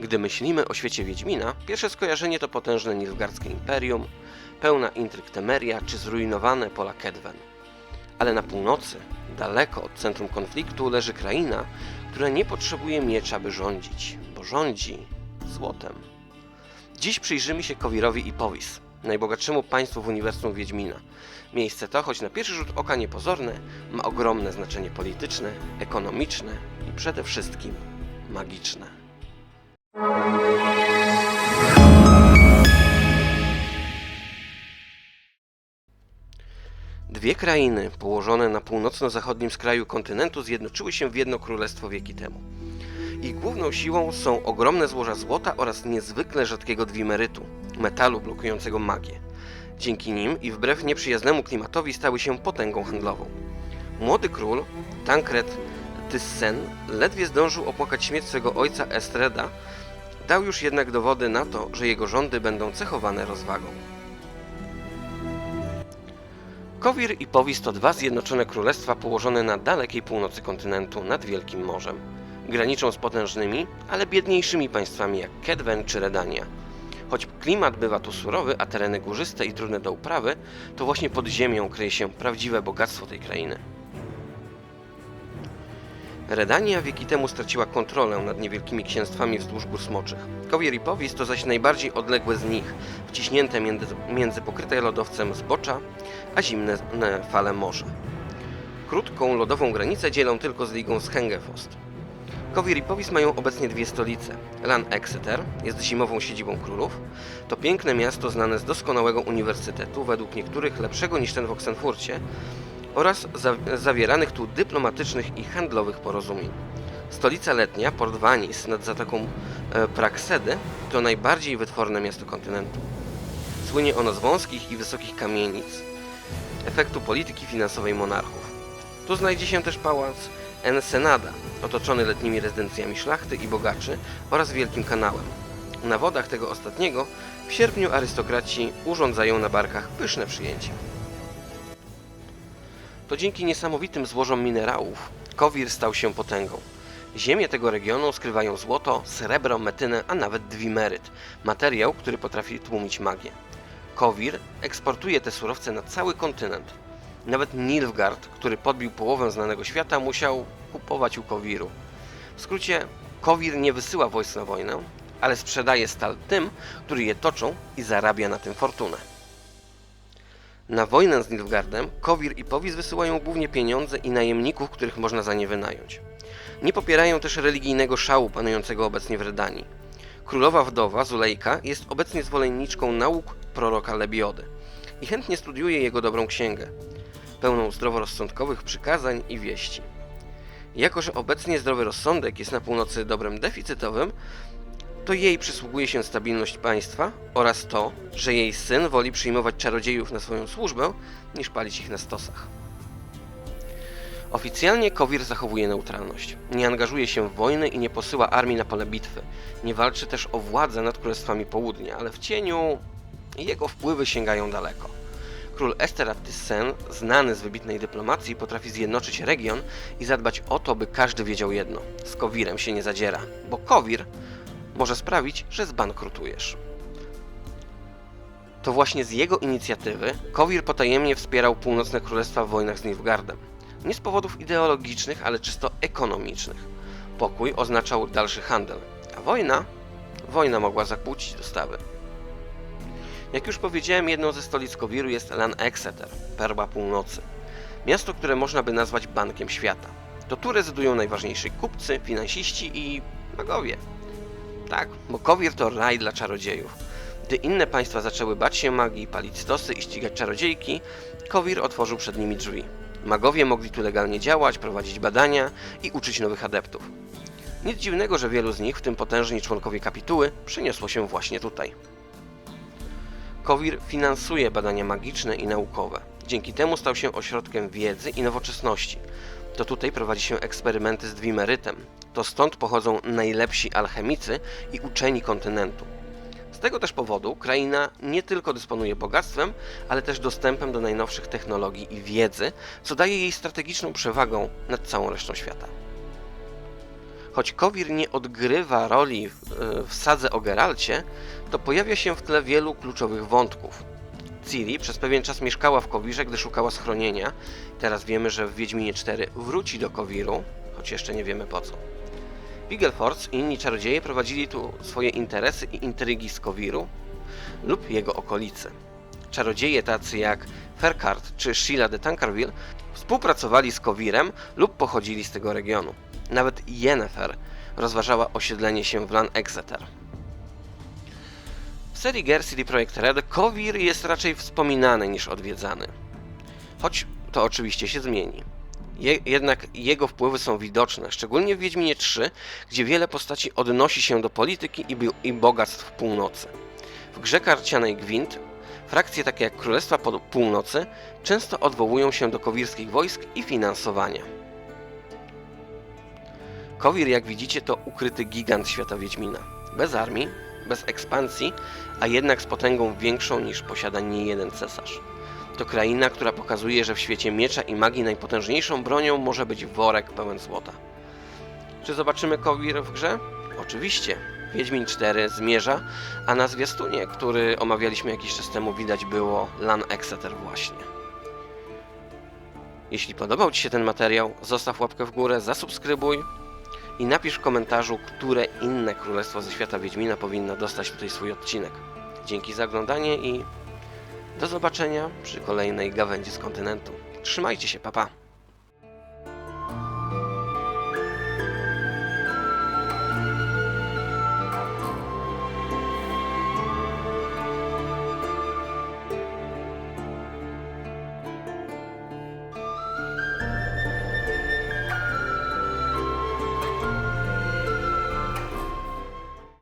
Gdy myślimy o świecie Wiedźmina, pierwsze skojarzenie to potężne Nilfgaardzkie Imperium, pełna intryg Temeria czy zrujnowane pola Kedwen. Ale na północy, daleko od centrum konfliktu, leży kraina, która nie potrzebuje miecza, by rządzić, bo rządzi złotem. Dziś przyjrzymy się Kowirowi i Powis, najbogatszemu państwu w uniwersum Wiedźmina. Miejsce to, choć na pierwszy rzut oka niepozorne, ma ogromne znaczenie polityczne, ekonomiczne i przede wszystkim magiczne. Dwie krainy położone na północno-zachodnim skraju kontynentu zjednoczyły się w jedno królestwo wieki temu. Ich główną siłą są ogromne złoża złota oraz niezwykle rzadkiego dwimerytu, metalu blokującego magię. Dzięki nim i wbrew nieprzyjaznemu klimatowi stały się potęgą handlową. Młody król, Tancred Thyssen, ledwie zdążył opłakać śmierć swego ojca Estreda, dał już jednak dowody na to, że jego rządy będą cechowane rozwagą. Kowir i Powis to dwa zjednoczone królestwa położone na dalekiej północy kontynentu nad Wielkim Morzem. Graniczą z potężnymi, ale biedniejszymi państwami jak Kedwen czy Redania. Choć klimat bywa tu surowy, a tereny górzyste i trudne do uprawy, to właśnie pod ziemią kryje się prawdziwe bogactwo tej krainy. Redania wieki temu straciła kontrolę nad niewielkimi księstwami wzdłuż gór smoczych. Kowier i Powis to zaś najbardziej odległe z nich, wciśnięte między, między pokryte lodowcem zbocza, a zimne fale morza. Krótką lodową granicę dzielą tylko z ligą z Hengefost. Kowir i Powis mają obecnie dwie stolice. Lan Exeter jest zimową siedzibą królów. To piękne miasto znane z doskonałego uniwersytetu, według niektórych lepszego niż ten w Oksenfurcie, oraz za- zawieranych tu dyplomatycznych i handlowych porozumień. Stolica letnia, Port Vanis nad zatoką e, Praksedy, to najbardziej wytworne miasto kontynentu. Słynie ono z wąskich i wysokich kamienic, efektu polityki finansowej monarchów. Tu znajdzie się też pałac Ensenada, otoczony letnimi rezydencjami szlachty i bogaczy oraz wielkim kanałem. Na wodach tego ostatniego w sierpniu arystokraci urządzają na barkach pyszne przyjęcia. To dzięki niesamowitym złożom minerałów Kowir stał się potęgą. Ziemie tego regionu skrywają złoto, srebro, metynę, a nawet dwimeryt, materiał, który potrafi tłumić magię. Kowir eksportuje te surowce na cały kontynent. Nawet Nilfgaard, który podbił połowę znanego świata, musiał kupować u Kowiru. W skrócie, Kowir nie wysyła wojsk na wojnę, ale sprzedaje stal tym, którzy je toczą i zarabia na tym fortunę. Na wojnę z Nilfgaardem Kowir i Powis wysyłają głównie pieniądze i najemników, których można za nie wynająć. Nie popierają też religijnego szału panującego obecnie w Redanii. Królowa wdowa Zulejka jest obecnie zwolenniczką nauk proroka Lebiody i chętnie studiuje jego dobrą księgę, pełną zdroworozsądkowych przykazań i wieści. Jako, że obecnie zdrowy rozsądek jest na północy dobrem deficytowym, to jej przysługuje się stabilność państwa oraz to, że jej syn woli przyjmować czarodziejów na swoją służbę, niż palić ich na stosach. Oficjalnie Kowir zachowuje neutralność. Nie angażuje się w wojny i nie posyła armii na pole bitwy. Nie walczy też o władzę nad królestwami południa, ale w cieniu jego wpływy sięgają daleko. Król Esterat Thyssen, znany z wybitnej dyplomacji, potrafi zjednoczyć region i zadbać o to, by każdy wiedział jedno: z Kowirem się nie zadziera, bo Kowir może sprawić, że zbankrutujesz. To właśnie z jego inicjatywy Kowir potajemnie wspierał północne królestwa w wojnach z Nilfgaardem. Nie z powodów ideologicznych, ale czysto ekonomicznych. Pokój oznaczał dalszy handel, a wojna? Wojna mogła zakłócić dostawy. Jak już powiedziałem, jedną ze stolic Kowiru jest Lan Exeter, perła północy. Miasto, które można by nazwać bankiem świata. To tu rezydują najważniejsi kupcy, finansiści i magowie. Tak, Kowir to raj dla czarodziejów. Gdy inne państwa zaczęły bać się magii, palić stosy i ścigać czarodziejki, Kowir otworzył przed nimi drzwi. Magowie mogli tu legalnie działać, prowadzić badania i uczyć nowych adeptów. Nic dziwnego, że wielu z nich, w tym potężni członkowie kapituły, przeniosło się właśnie tutaj. Kowir finansuje badania magiczne i naukowe. Dzięki temu stał się ośrodkiem wiedzy i nowoczesności. To tutaj prowadzi się eksperymenty z dwimerytem. To stąd pochodzą najlepsi alchemicy i uczeni kontynentu. Z tego też powodu kraina nie tylko dysponuje bogactwem, ale też dostępem do najnowszych technologii i wiedzy, co daje jej strategiczną przewagę nad całą resztą świata. Choć Kowir nie odgrywa roli w, w sadze o Geralcie, to pojawia się w tle wielu kluczowych wątków. Ciri przez pewien czas mieszkała w Kowirze, gdy szukała schronienia. Teraz wiemy, że w Wiedźminie 4 wróci do Kowiru, choć jeszcze nie wiemy po co. Pigelforce i inni czarodzieje prowadzili tu swoje interesy i intrygi z Kowiru lub jego okolicy. Czarodzieje tacy jak Ferkard czy Sheila de Tancarville współpracowali z Kowirem lub pochodzili z tego regionu. Nawet Yennefer rozważała osiedlenie się w Lan Exeter. W serii gier CD Projekt Red Kowir jest raczej wspominany niż odwiedzany. Choć to oczywiście się zmieni. Je, jednak jego wpływy są widoczne, szczególnie w Wiedźminie 3, gdzie wiele postaci odnosi się do polityki i, i bogactw północy. W grze karcianej Gwint frakcje takie jak Królestwa Północy często odwołują się do kowirskich wojsk i finansowania. Kowir, jak widzicie, to ukryty gigant świata Wiedźmina. Bez armii, bez ekspansji, a jednak z potęgą większą niż posiada niejeden cesarz. To kraina, która pokazuje, że w świecie miecza i magii najpotężniejszą bronią może być worek pełen złota. Czy zobaczymy Kowir w grze? Oczywiście. Wiedźmin 4 zmierza, a na zwiastunie, który omawialiśmy jakiś czas temu, widać było Lan Exeter właśnie. Jeśli podobał Ci się ten materiał, zostaw łapkę w górę, zasubskrybuj i napisz w komentarzu, które inne królestwo ze świata Wiedźmina powinno dostać tutaj swój odcinek. Dzięki za oglądanie i do zobaczenia przy kolejnej gawędzi z kontynentu. Trzymajcie się, papa. Pa.